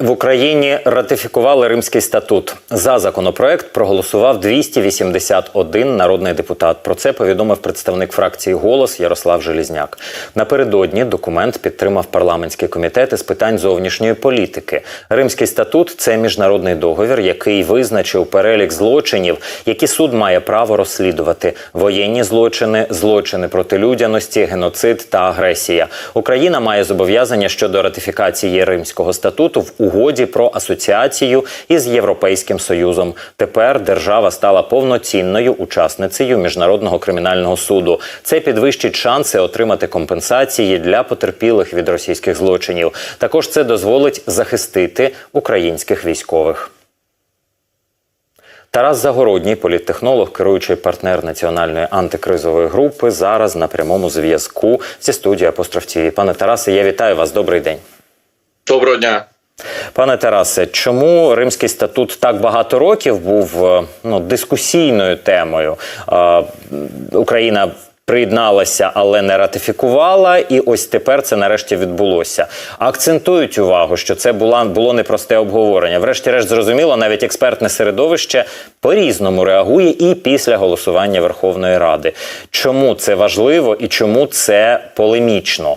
в Україні ратифікували Римський статут. За законопроект проголосував 281 народний депутат. Про це повідомив представник фракції Голос Ярослав Желізняк. Напередодні документ підтримав парламентський комітет із питань зовнішньої політики. Римський статут це міжнародний договір, який визначив перелік злочинів, які суд має право розслідувати: воєнні злочини, злочини проти людяності, геноцид та агресія. Україна має зобов'язання щодо ратифікації Римського статуту в угоді про асоціацію із Європейським Союзом. Тепер держава стала повноцінною учасницею міжнародного кримінального суду. Це підвищить шанси отримати компенсації для потерпілих від російських злочинів. Також це дозволить захистити українських військових. Тарас Загородній, політтехнолог, керуючий партнер національної антикризової групи, зараз на прямому зв'язку зі студією Апостроф. Пане Тарасе, я вітаю вас. Добрий день. Доброго дня. Пане Тарасе, чому Римський статут так багато років був е, ну, дискусійною темою? Е, Україна приєдналася, але не ратифікувала, і ось тепер це нарешті відбулося. Акцентують увагу, що це була було непросте обговорення. Врешті-решт, зрозуміло, навіть експертне середовище по-різному реагує і після голосування Верховної Ради. Чому це важливо і чому це полемічно?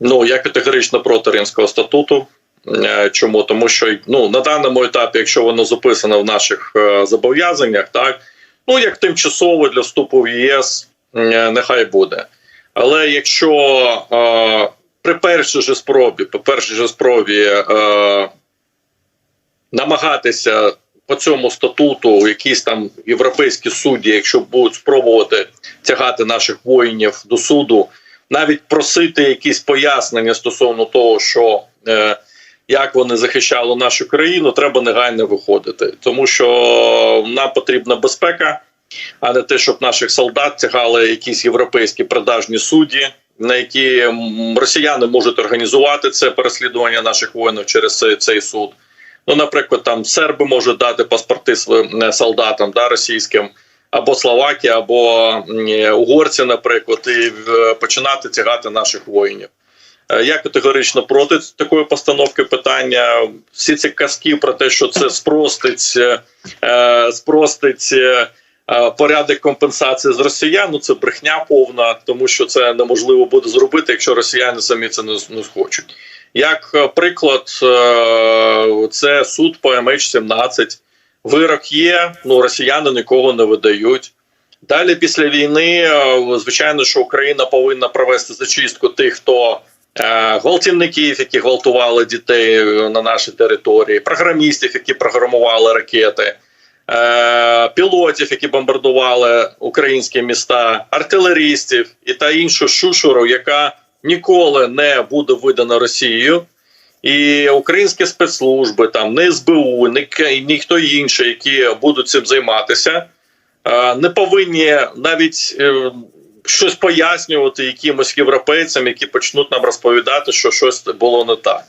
Ну я категорично проти Римського статуту. Е, Чому? Тому що ну на даному етапі, якщо воно записано в наших е, зобов'язаннях, так ну як тимчасово для вступу в ЄС, е, нехай буде. Але якщо е, при першій же спробі, по першій же спробі е, намагатися по цьому статуту якісь там європейські судді, якщо будуть спробувати тягати наших воїнів до суду, навіть просити якісь пояснення стосовно того, що е, як вони захищали нашу країну, треба негайно виходити, тому що нам потрібна безпека, а не те, щоб наших солдат тягали якісь європейські продажні судді, на які росіяни можуть організувати це переслідування наших воїнів через цей, суд. Ну, наприклад, там серби можуть дати паспорти своїм е, солдатам да, російським, або Словаки, або угорці, наприклад, і е, починати тягати наших воїнів. Е, Я категорично проти такої постановки питання. Всі ці казки про те, що це спростить, е, спростить е, е, порядок компенсації з росіян. Ну це брехня повна, тому що це неможливо буде зробити, якщо росіяни самі це не, не схочуть. Як е, приклад, е, це суд по MH17. Вирок є, ну росіяни нікого не видають. Далі після війни, е, звичайно, що Україна повинна провести зачистку тих, хто е, гвалтівників, які гвалтували дітей е, на нашій території, програмістів, які програмували ракети, е, пілотів, які бомбардували українські міста, артилерістів і та іншу шушуру, яка ніколи не буде видана Росією. І українські спецслужби, там не СБУ, ні, ніхто інший, які будуть цим займатися, е, не повинні навіть е, щось пояснювати якимось європейцям, які почнуть нам розповідати, що щось було не так.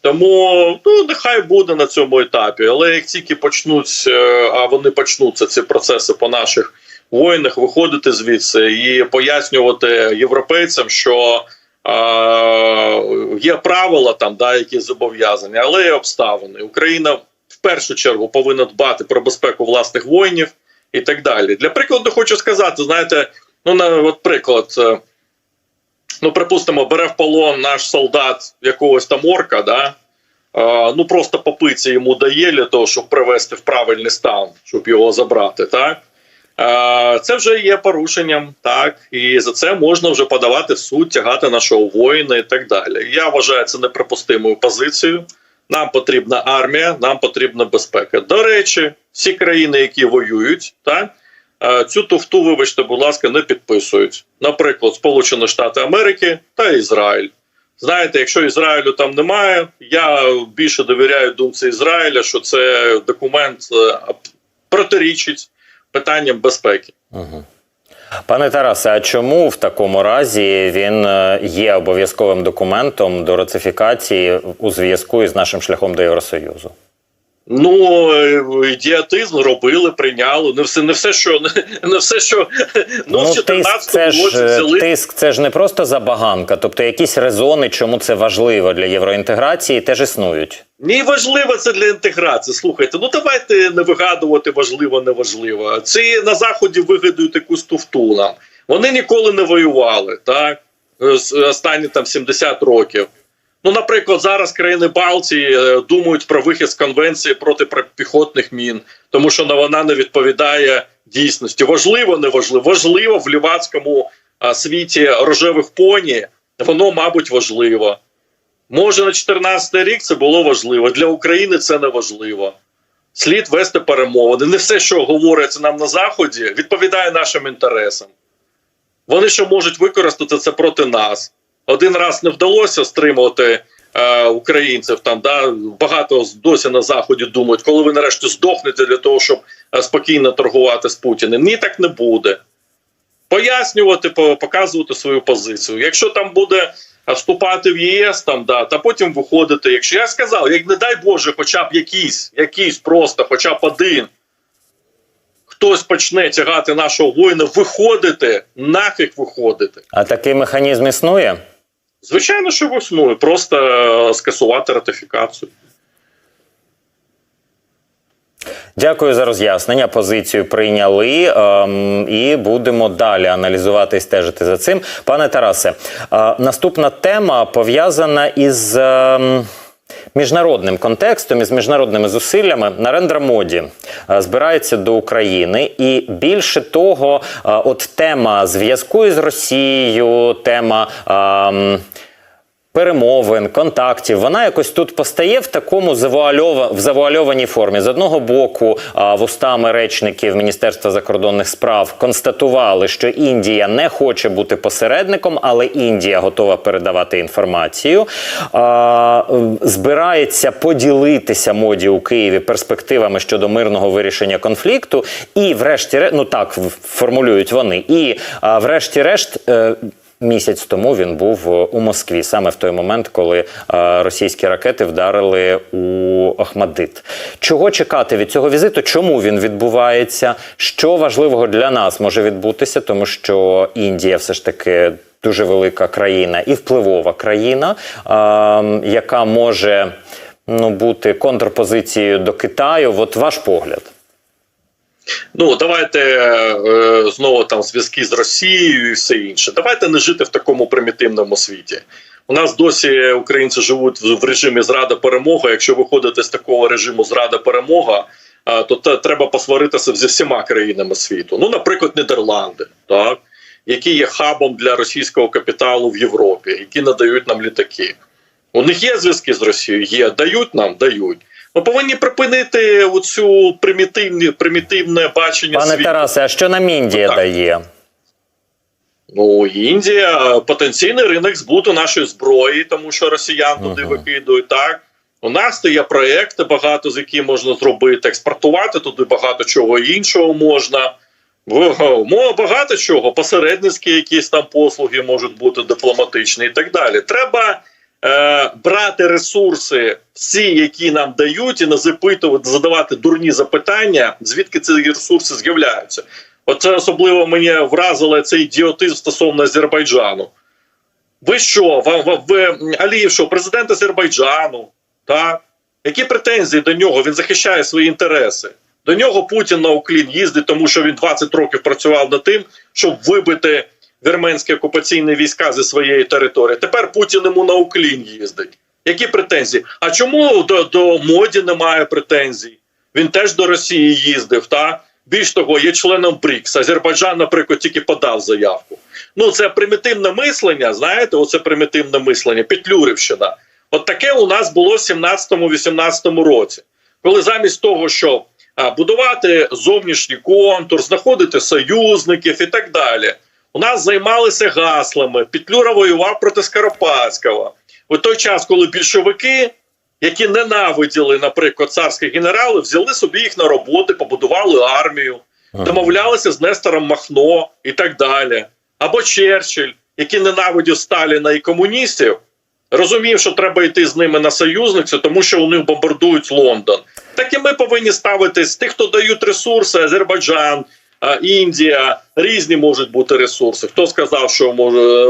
Тому ну нехай буде на цьому етапі. Але як тільки почнуть, е, а вони почнуться ці процеси по наших воїнах, виходити звідси і пояснювати європейцям, що є правила там, да, які зобов'язані, але є обставини. Україна в першу чергу повинна дбати про безпеку власних воїнів і так далі. Для прикладу хочу сказати, знаєте, ну на от приклад. е, Ну, припустимо, бере в полон наш солдат якогось там орка, да? е, ну просто по йому дає для того, щоб привести в правильний стан, щоб його забрати, так? Е, це вже є порушенням, так, і за це можна вже подавати в суд, тягати нашого воїна і так далі. Я вважаю це неприпустимою позицією. Нам потрібна армія, нам потрібна безпека. До речі, всі країни, які воюють, так, е, цю туфту, вибачте, будь ласка, не підписують. Наприклад, Сполучені Штати Америки та Ізраїль. Знаєте, якщо Ізраїлю там немає, я більше довіряю думці Ізраїля, що це документ е, протирічить питанням безпеки. Угу. Пане Тарасе, а чому в такому разі він е, є обов'язковим документом до рацифікації у зв'язку із нашим шляхом до Євросоюзу? Ну, е, ідіотизм робили, прийняли. Не все, не все, що не все, що ну, в тиск 14 це ж році е, взяли. тиск, це ж не просто забаганка, тобто якісь резони, чому це важливо для євроінтеграції, теж існують. Ні, важливо це для інтеграції. Слухайте, ну давайте не вигадувати важливо, неважливо. Ці на заході вигадують якусь туфту нам. Вони ніколи не воювали, так з- останні там 70 років. Ну, наприклад, зараз країни Балтії е, думають про вихід з конвенції проти піхотних мін, тому що вона не відповідає дійсності. Важливо, не важливо. Важливо в лівацькому світі рожевих поні. Воно, мабуть, важливо. Може, на 14 рік це було важливо. Для України це не важливо. Слід вести перемовини. Не все, що говориться нам на Заході, відповідає нашим інтересам. Вони ще можуть використати це проти нас. Один раз не вдалося стримувати е, українців. Там да багато досі на заході думають, коли ви нарешті здохнете для того, щоб е, спокійно торгувати з Путіним. Ні, так не буде. Пояснювати, показувати свою позицію. Якщо там буде е, вступати в ЄС, там да, та потім виходити. Якщо я сказав, як не дай Боже, хоча б якийсь, якийсь просто, хоча б один. Хтось почне тягати нашого воїна, виходити, нафіг виходити. А такий механізм існує? Звичайно, що восьмою. просто е, скасувати ратифікацію. Дякую за роз'яснення. Позицію прийняли ем, і будемо далі аналізувати і стежити за цим. Пане Тарасе, е, наступна тема пов'язана із. ем, Міжнародним контекстом і з міжнародними зусиллями Нарендра Моді е, збирається до України, і більше того, е, от тема зв'язку із Росією, тема ем, перемовин, контактів, вона якось тут постає в такому завуальова, в завуальованій формі. З одного боку, вустами речників Міністерства закордонних справ констатували, що Індія не хоче бути посередником, але Індія готова передавати інформацію. Збирається поділитися моді у Києві перспективами щодо мирного вирішення конфлікту. І, врешті, ну так формулюють вони. І, врешті-решт. Місяць тому він був е, у Москві, саме в той момент, коли е, російські ракети вдарили у Ахмадит. Чого чекати від цього візиту? Чому він відбувається? Що важливого для нас може відбутися, тому що Індія все ж таки дуже велика країна і впливова країна, е, яка може ну, бути контрпозицією до Китаю. От ваш погляд. Ну давайте е, знову там зв'язки з Росією і все інше. Давайте не жити в такому примітивному світі. У нас досі українці живуть в режимі зрада перемога. Якщо виходити з такого режиму зрада перемога, е, то треба посваритися зі всіма країнами світу. Ну, наприклад, Нідерланди, так які є хабом для російського капіталу в Європі, які надають нам літаки. У них є зв'язки з Росією? Є, дають нам, дають. Ми повинні припинити оцю примітивні, примітивне бачення Пане світу. Тарасе, а що нам Індія Так. дає? Ну, Індія потенційний ринок збуту нашої зброї, тому що росіян туди Ага. викидують. Так у нас то є проекти багато з якими можна зробити, експортувати туди багато чого іншого можна. Во- мо- Багато чого, посередницькі якісь там послуги можуть бути дипломатичні і так далі. Треба е, брати ресурси, всі, які нам дають, і не запитувати, задавати дурні запитання, звідки ці ресурси з'являються. Оце особливо мені вразило цей ідіотизм стосовно Азербайджану. Ви що, вам, ви Алієв, що президент Азербайджану, так? Які претензії до нього? Він захищає свої інтереси. До нього Путін на Уклін їздить, тому що він 20 років працював над тим, щоб вибити вірменські окупаційні війська зі своєї території. Тепер Путін йому на Уклін їздить. Які претензії? А чому до, до моді немає претензій? Він теж до Росії їздив. Та більш того, є членом БРІКС. Азербайджан, наприклад, тільки подав заявку. Ну це примітивне мислення. Знаєте, оце примітивне мислення, Петлюрівщина. От таке у нас було в 17-18 році, коли замість того, щоб а, будувати зовнішній контур, знаходити союзників і так далі. У нас займалися гаслами. Петлюра воював проти Скоропадського. У той час, коли більшовики, які ненавиділи, наприклад, царських генералів, взяли собі їх на роботи, побудували армію, домовлялися з Нестором Махно і так далі. Або Черчилль, який ненавидів Сталіна і комуністів, розумів, що треба йти з ними на союзницю, тому що вони бомбардують Лондон. Так і ми повинні ставитись тих, хто дають ресурси, Азербайджан. Індія різні можуть бути ресурси. Хто сказав, що може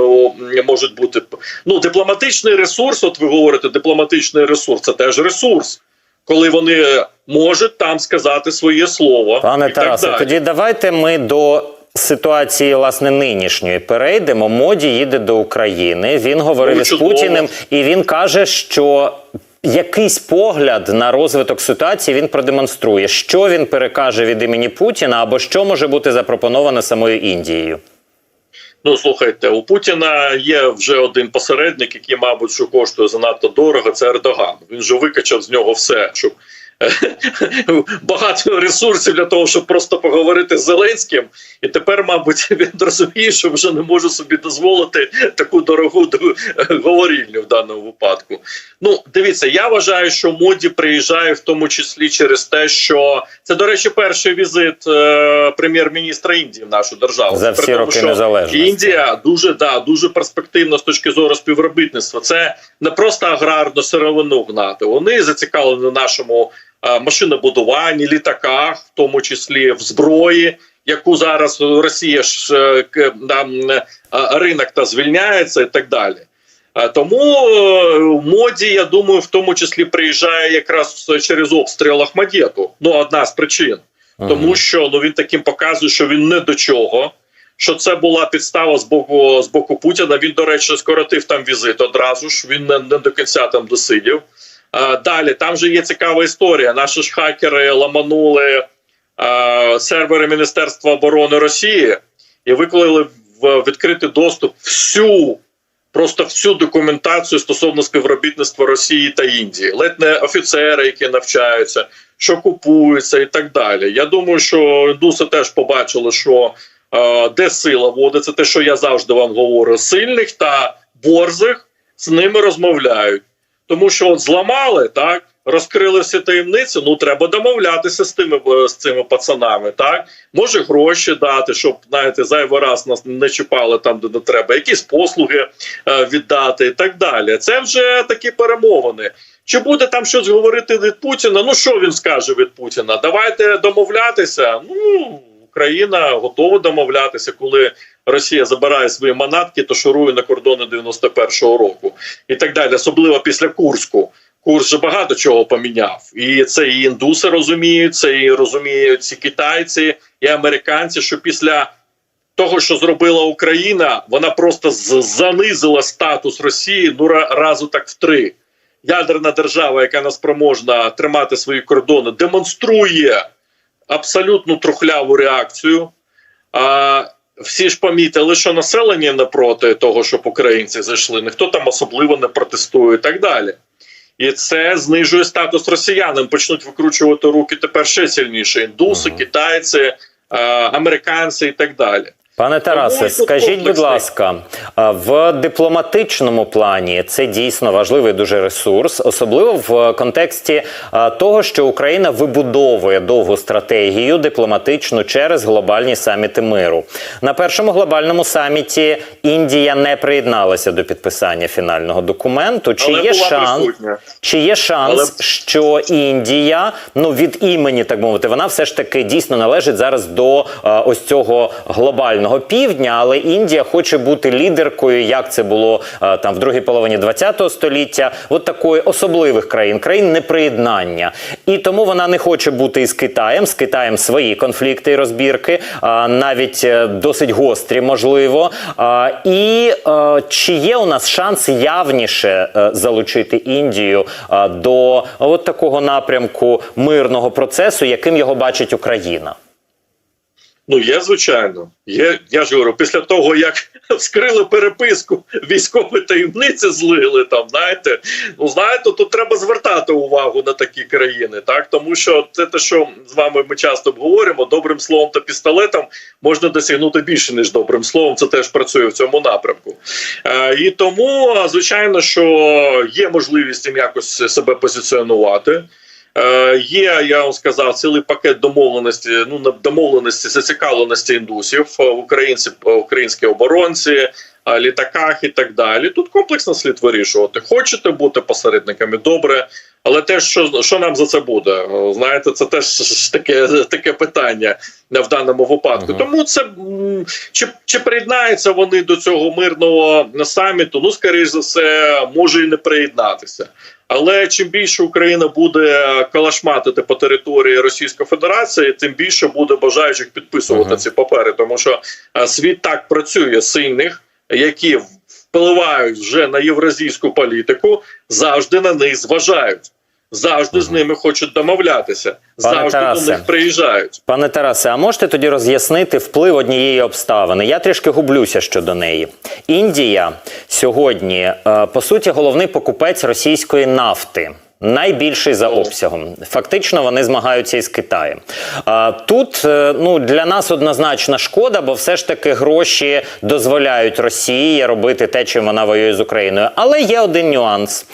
можуть бути ну дипломатичний ресурс? От ви говорите, дипломатичний ресурс це теж ресурс, коли вони можуть там сказати своє слово. Пане так Тарасе, тоді давайте ми до ситуації власне нинішньої перейдемо. Моді їде до України. Він говорив Ну, із. Путіним, і він каже, що. Якийсь погляд на розвиток ситуації він продемонструє, що він перекаже від імені Путіна, або що може бути запропоновано самою Індією. Ну слухайте, у Путіна є вже один посередник, який, мабуть, що коштує занадто дорого. Це Ердоган. Він же викачав з нього все, щоб багато ресурсів для того, щоб просто поговорити з Зеленським. І тепер, мабуть, він розуміє, що вже не може собі дозволити таку дорогу говорільню в даному випадку. Ну, дивіться, я вважаю, що моді приїжджає в тому числі через те, що це, до речі, перший візит е, прем'єр-міністра Індії в нашу державу. За При всі тому, роки що незалежності. Індія дуже да дуже перспективна з точки зору співробітництва. Це не просто аграрну сировину гнати. Вони зацікавлені в нашому машинобудуванні, літаках, в тому числі в зброї, яку зараз Росія ж е, там е, ринок та звільняється і так далі. Тому е, моді, я думаю, в тому числі приїжджає якраз через обстріл Ахмадєту. Ну, одна з причин. Тому що ну він таким показує, що він не до чого. Що це була підстава з боку з боку Путіна. Він, до речі, скоротив там візит одразу ж. Він не, не до кінця там досидів. А, далі там же є цікава історія. Наші ж хакери ламанули а, сервери Міністерства оборони Росії і виклали в відкритий доступ всю. Просто всю документацію стосовно співробітництва Росії та Індії, ледь не офіцери, які навчаються, що купуються, і так далі. Я думаю, що індуси теж побачили, що е, де сила водиться, те, що я завжди вам говорю, сильних та борзих з ними розмовляють. Тому що от зламали, так, розкрили всі таємниці, ну треба домовлятися з тими е, з цими пацанами, так? Може гроші дати, щоб знаєте, зайвий раз нас не чіпали там, де не треба, якісь послуги е, віддати і так далі. Це вже такі перемовини. Чи буде там щось говорити від Путіна? Ну що він скаже від Путіна? Давайте домовлятися. Ну Україна готова домовлятися, коли Росія забирає свої манатки, то шурує на кордони 91-го року і так далі, особливо після Курську. Курс же багато чого поміняв, і це і індуси розуміють, це і розуміють ці китайці і американці, що після того, що зробила Україна, вона просто занизила статус Росії ну разу так в три. Ядерна держава, яка не спроможна тримати свої кордони, демонструє абсолютно трухляву реакцію. А, всі ж помітили, що населення не проти того, щоб українці зайшли, ніхто там особливо не протестує і так далі. І це знижує статус росіянам. Почнуть викручувати руки тепер ще сильніше: індуси, китайці, е, американці і так далі. Пане Тарасе, скажіть, будь ласка, в дипломатичному плані це дійсно важливий дуже ресурс, особливо в контексті того, що Україна вибудовує довгу стратегію дипломатичну через глобальні саміти миру. На першому глобальному саміті Індія не приєдналася до підписання фінального документу. Чи Але є шанс? Чи є шанс, Але- що Індія, ну від імені, так мовити, вона все ж таки дійсно належить зараз до ось цього глобального півдня, але Індія хоче бути лідеркою, як це було е, там в другій половині ХХ століття, от такої особливих країн, країн неприєднання. І тому вона не хоче бути із Китаєм. З Китаєм свої конфлікти і розбірки, а, навіть е, досить гострі, можливо. І е, чи є у нас шанс явніше е, залучити Індію е, до от такого напрямку мирного процесу, яким його бачить Україна? Ну, є, звичайно. Є, я ж говорю, після того, як вскрили переписку, військові таємниці злили там, знаєте, ну знаєте, тут треба звертати увагу на такі країни, так тому що це те, що з вами ми часто обговорюємо, добрим словом та пістолетом можна досягнути більше ніж добрим словом. Це теж працює в цьому напрямку. Е, і тому, звичайно, що є можливість їм якось себе позиціонувати. Е, Є, я вам сказав, цілий пакет домовленості. Ну домовленості зацікавленості індусів, е, українці, е, українські оборонці, літаках і так далі. Тут комплексно слід вирішувати. Хочете бути посередниками? Добре. Але теж що, що нам за це буде? Знаєте, це теж таке, таке питання в даному випадку. Мгм. Тому це чи, чи приєднаються вони до цього мирного саміту? Ну, скоріш за все, може і не приєднатися. Але чим більше Україна буде калашматити по території Російської Федерації, тим більше буде бажаючих підписувати Мгм. ці папери, тому що е, світ так працює сильних, які впливають вже на євразійську політику, завжди на них зважають. Завжди з ними хочуть домовлятися, завжди Тарасе. до них приїжджають. Пане Тарасе, а можете тоді роз'яснити вплив однієї обставини? Я трішки гублюся щодо неї. Індія сьогодні, е, по суті, головний покупець російської нафти. Найбільший за обсягом. Фактично вони змагаються із Китаєм. Тут е, ну для нас однозначна шкода, бо все ж таки гроші дозволяють Росії робити те, чим вона воює з Україною. Але є один нюанс: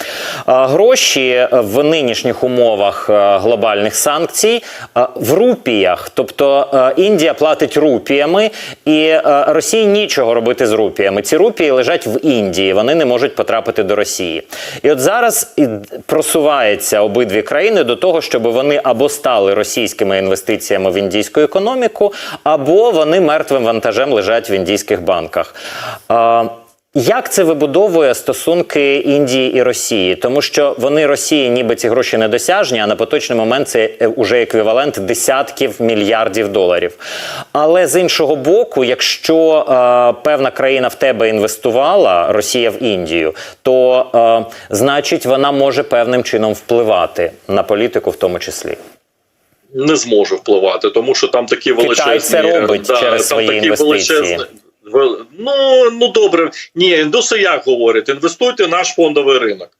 гроші в нинішніх умовах е, глобальних санкцій е, в рупіях, тобто е, Індія платить рупіями, і е, Росії нічого робити з рупіями. Ці рупії лежать в Індії, вони не можуть потрапити до Росії. І от зараз і просуваються обидві країни до того, щоб вони або стали російськими інвестиціями в індійську економіку, або вони мертвим вантажем лежать в індійських банках. Як це вибудовує стосунки Індії і Росії? Тому що вони Росії, ніби ці гроші недосяжні, а на поточний момент це е, уже еквівалент десятків мільярдів доларів. Але з іншого боку, якщо е, певна країна в тебе інвестувала, Росія в Індію, то е, значить вона може певним чином впливати на політику, в тому числі. не зможе впливати, тому що там такі величезні це робить через там свої такі інвестиції. величезні- вел- Ну ну добре, ні, індуси як говорять, інвестуйте в наш фондовий ринок.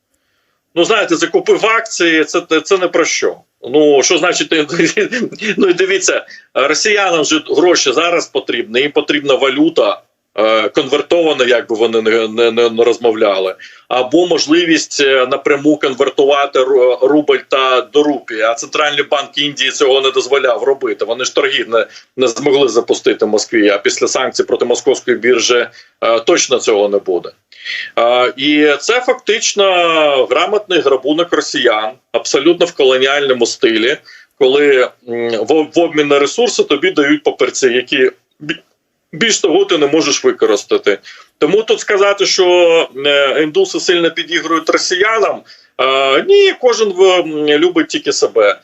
Ну знаєте, закупив акції, це, це не про що. Ну що значить, ну і дивіться, росіянам же гроші зараз потрібні, їм потрібна валюта. Е, Конвертована, як би вони не, не, не, розмовляли, або можливість е, напряму конвертувати рубль та до рупії. А центральний банк Індії цього не дозволяв робити. Вони ж торгів не, не змогли запустити в Москві. А після санкцій проти московської біржі е, точно цього не буде. І це фактично грамотний грабунок росіян, абсолютно в колоніальному стилі, коли в, обмін на ресурси тобі дають паперці, які більш того ти не можеш використати. Тому тут сказати, що е, індуси сильно підігрують росіянам. Е, ні, кожен любить тільки себе.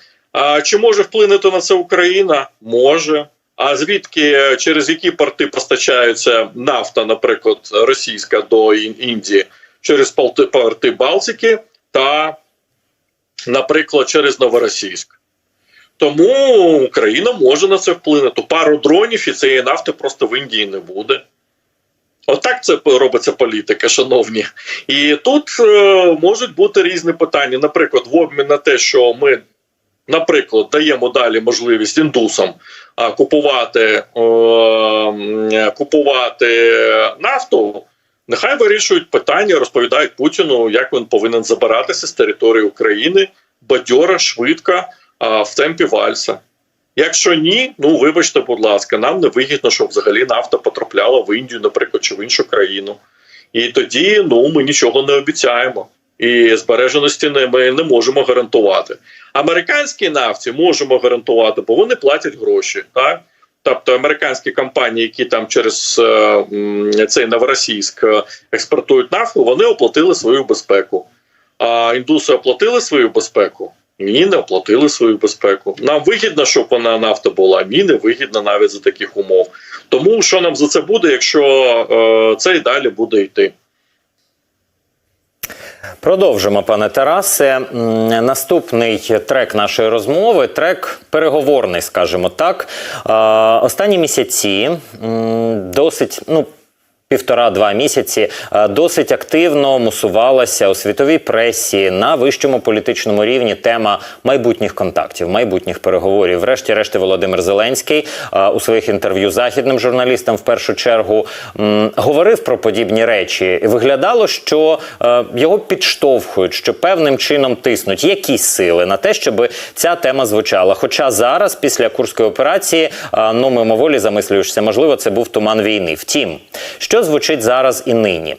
Чи може вплинути на це Україна? Може. А звідки е, через які порти постачаються нафта, наприклад, російська до Індії через порти Балтики та, наприклад, через Новоросійськ. Тому Україна може на це вплинути. Пару дронів і цієї нафти просто в Індії не буде. Отак це робиться політика, шановні. І тут е, можуть бути різні питання. Наприклад, в обмін на те, що ми, наприклад, даємо далі можливість індусам а, купувати, е, купувати нафту. Нехай вирішують питання, розповідають Путіну, як він повинен забиратися з території України бадьора, швидко, в темпі вальса. Якщо ні, ну вибачте, будь ласка, нам не вигідно, щоб взагалі нафта потрапляла в Індію, наприклад, чи в іншу країну. І тоді ну ми нічого не обіцяємо. І збереженості ми не можемо гарантувати. Американській нафті можемо гарантувати, бо вони платять гроші. Так? Тобто американські компанії, які там через е, цей Новоросійськ е, експортують нафту, вони оплатили свою безпеку. А індуси оплатили свою безпеку? Ні, не оплатили свою безпеку. Нам вигідно, щоб вона нафта була, ні, не вигідно навіть за таких умов. Тому що нам за це буде, якщо е, це і далі буде йти. Продовжимо, пане Тарасе. Наступний трек нашої розмови трек переговорний, скажімо так. А, Останні місяці досить ну. Півтора-два місяці е, досить активно мусувалася у світовій пресі на вищому політичному рівні тема майбутніх контактів, майбутніх переговорів. Врешті-решти, Володимир Зеленський е, у своїх інтерв'ю західним журналістам в першу чергу говорив про подібні речі. І Виглядало, що е, його підштовхують, що певним чином тиснуть якісь сили на те, щоб ця тема звучала. Хоча зараз, після курської операції, ну мимоволі замислюєшся, можливо, це був туман війни. Втім, що Що звучить зараз і нині?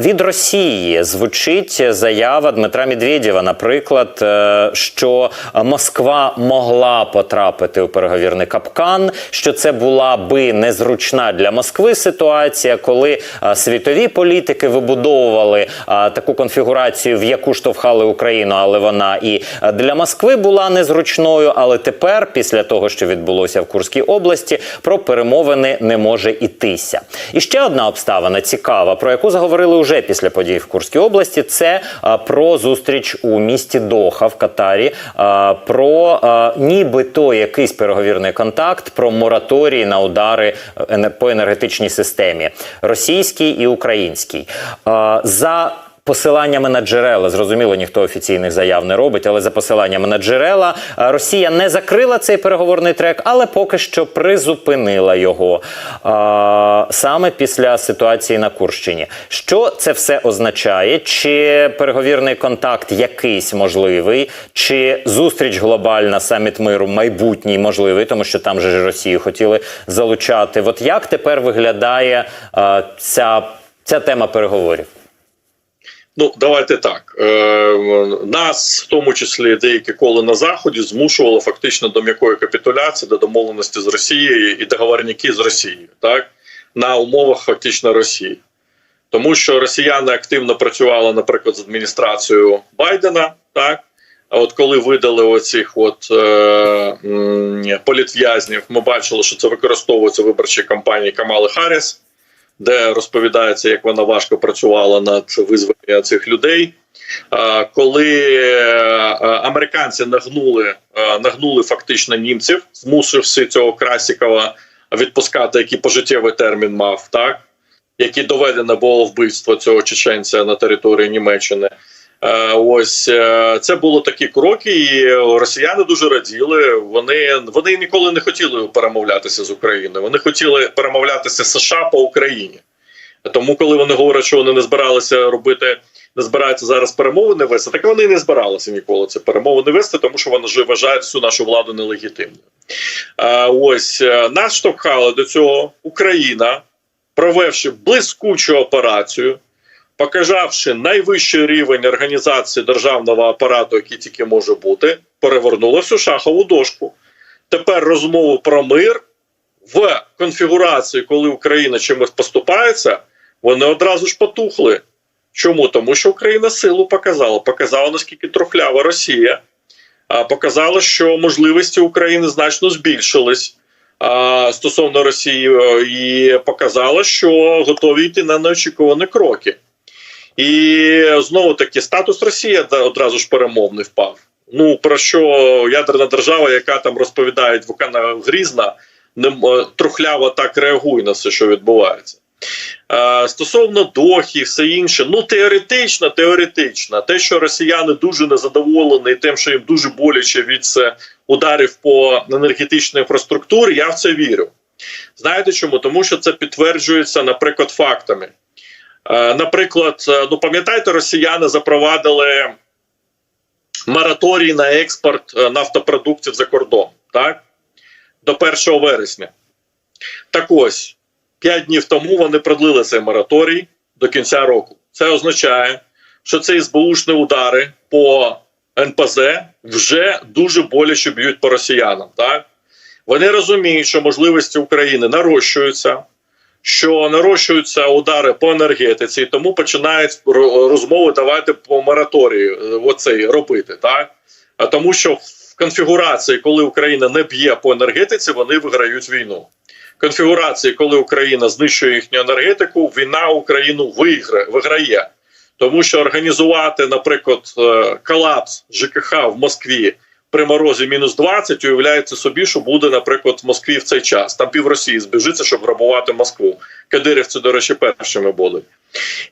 Від Росії звучить заява Дмитра Медведєва, наприклад, е, що Москва могла потрапити у переговірний капкан, що це була би незручна для Москви ситуація, коли е, світові політики вибудовували е, таку конфігурацію, в яку штовхали Україну, але вона і для Москви була незручною. Але тепер, після того, що відбулося в Курській області, про перемовини не може йтися. І ще одна обставина цікава, про яку заговорили вже після подій в Курській області. Це про зустріч у місті Доха в Катарі, про нібито якийсь переговірний контакт, про мораторій на удари е, по енергетичній системі російській і українській. За Посиланнями на джерела, зрозуміло, ніхто офіційних заяв не робить, але за посиланнями на джерела е, Росія не закрила цей переговорний трек, але поки що призупинила його а, саме після ситуації на Курщині. Що це все означає? Чи переговірний контакт якийсь можливий, чи зустріч глобальна саміт миру майбутній можливий, тому що там же ж Росію хотіли залучати. От як тепер виглядає а, ця, ця тема переговорів? Ну, давайте так. Е, нас, в тому числі деякі коли на заході, змушувало фактично до м'якої капітуляції, до домовленості з Росією і договорники з Росією, так на умовах фактично Росії. Тому що росіяни активно працювали, наприклад, з адміністрацією Байдена, так. А от коли видали оцих от е, політв'язнів, ми бачили, що це використовується в виборчій кампанії Камали Харріс, де розповідається, як вона важко працювала над визволенням цих людей. Коли е, американці нагнули, е, нагнули фактично німців, змусивши цього Красікова відпускати, який пожиттєвий термін мав, так які доведено було вбивство цього чеченця на території Німеччини. Е, Ось е, це було такі кроки, і росіяни дуже раділи. Вони вони ніколи не хотіли перемовлятися з Україною. Вони хотіли перемовлятися США по Україні. Тому, коли вони говорять, що вони не збиралися робити, не збираються зараз перемовини вести, так вони не збиралися ніколи це перемовини вести, тому що вони вже вважають всю нашу владу нелегітимною. А, ось е, нас штовхала до цього Україна, провівши блискучу операцію, показавши найвищий рівень організації державного апарату, який тільки може бути, перевернула всю шахову дошку. Тепер розмову про мир в конфігурації, коли Україна чимось поступається, вони одразу ж потухли. Чому? Тому що Україна силу показала, показала наскільки трухлява Росія, показала, що можливості України значно збільшились стосовно Росії, е, і показала, що готові йти на неочікувані кроки. І знову таки статус Росії одразу ж перемовний впав. Ну про що ядерна держава, яка там розповідає Вукана Грізна, не е, трухляво так реагує на все, що відбувається. Е, стосовно Дохі, все інше, ну теоретично, теоретично, те, що росіяни дуже незадоволені тим, що їм дуже боляче від ударів по енергетичній інфраструктурі, я в це вірю. Знаєте чому? Тому що це підтверджується, наприклад, фактами. Е, Наприклад, е, ну пам'ятаєте, росіяни запровадили мораторій на експорт е, нафтопродуктів за кордон, так? До 1 вересня. Так ось, 5 днів тому вони продлили цей мораторій до кінця року. Це означає, що ці СБУшні удари по НПЗ вже дуже боляче б'ють по росіянам. Так? Вони розуміють, що можливості України нарощуються, що нарощуються удари по енергетиці, і тому починають розмови давати по мораторію е, оцей робити. Так? А тому, що в конфігурації, коли Україна не б'є по енергетиці, вони виграють війну. Конфігурації, коли Україна знищує їхню енергетику, війна Україну виграє, виграє. Тому що організувати, наприклад, е, колапс ЖКХ в Москві при морозі мінус 20, уявляється собі, що буде, наприклад, в Москві в цей час. Там пів Росії збіжиться, щоб грабувати Москву. Кадирівці, до речі, першими будуть.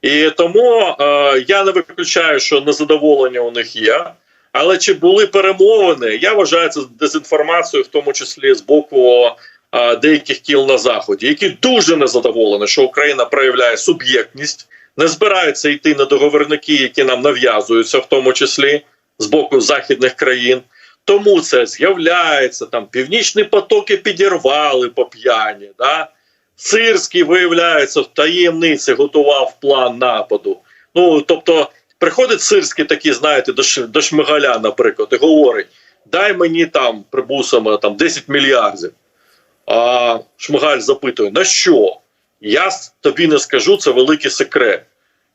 І тому е, я не виключаю, що незадоволення у них є. Але чи були перемовини? Я вважаю це дезінформацією, в тому числі з боку е, деяких кіл на заході, які дуже незадоволені, що Україна проявляє суб'єктність, не збираються йти на договорники, які нам нав'язуються, в тому числі з боку західних країн. Тому це з'являється там північні потоки підірвали по п'яні. Да? Сирський, виявляється, в таємниці готував план нападу. Ну тобто, приходить Сирський такий, знаєте, до, до Шмигаля, наприклад, і говорить: дай мені там прибусами там 10 мільярдів. А Шмигаль запитує: на що? Я тобі не скажу, це великий секрет.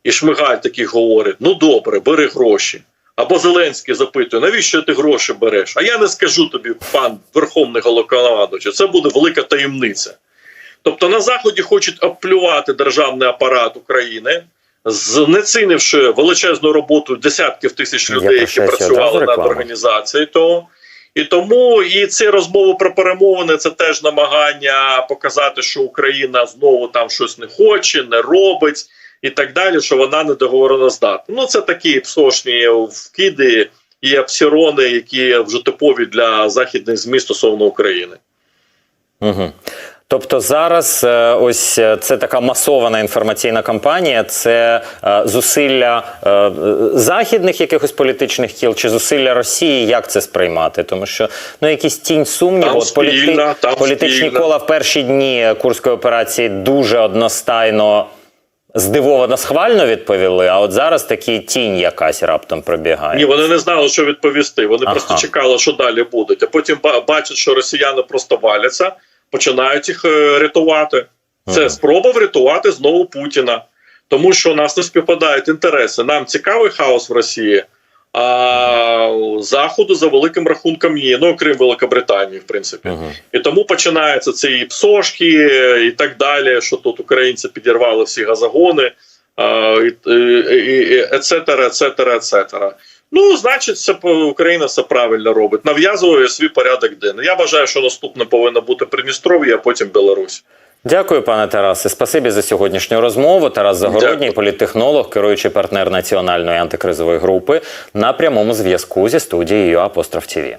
І Шмигаль такий говорить: ну добре, бери гроші. Або Зеленський запитує, навіщо ти гроші береш? А я не скажу тобі, пан Верховний Головнокомандуючий, це буде велика таємниця. Тобто на Заході хочуть обплювати державний апарат України, знецінивши величезну роботу десятків тисяч людей, які працювали над організацією того. І тому і ці розмови про перемовини це теж намагання показати, що Україна знову там щось не хоче, не робить і так далі, що вона не договороздатна. Ну це такі псошні вкиди і апсірони, які вже типові для західних ЗМІ стосовно України. Угу. Тобто зараз е, ось е, це така масована інформаційна кампанія, це е, зусилля західних якихось політичних кіл чи зусилля Росії. Як це сприймати? Тому що ну якісь тінь сумніву, Там спільна, там політичні спільна. кола в перші дні курської операції дуже одностайно. Здивовано схвально відповіли, а от зараз такі тінь якась раптом пробігає. Ні, вони не знали, що відповісти. Вони Ага. просто чекали, що далі буде. А потім ба- бачать, що росіяни просто валяться, починають їх е, рятувати. Це Ага. спроба врятувати знову Путіна, тому що у нас не співпадають інтереси. Нам цікавий хаос в Росії, а заходу за великим рахунком ні. Ну окрім Великобританії, в принципі. Мгм. І тому починаються ці і псошки і так далі, що тут українці підірвали всі газогони, а, і, і, і, ецетера, ецетера, ецетера. Ну, значить, це Україна все правильно робить. Нав'язує свій порядок денний. Я вважаю, що наступне повинно бути Придністров'я, а потім Білорусь. Дякую, пане Тарасе. Спасибі за сьогоднішню розмову. Тарас Загородній, Дякую. політтехнолог, керуючий партнер національної антикризової групи на прямому зв'язку зі студією Апостроф ТІВІ.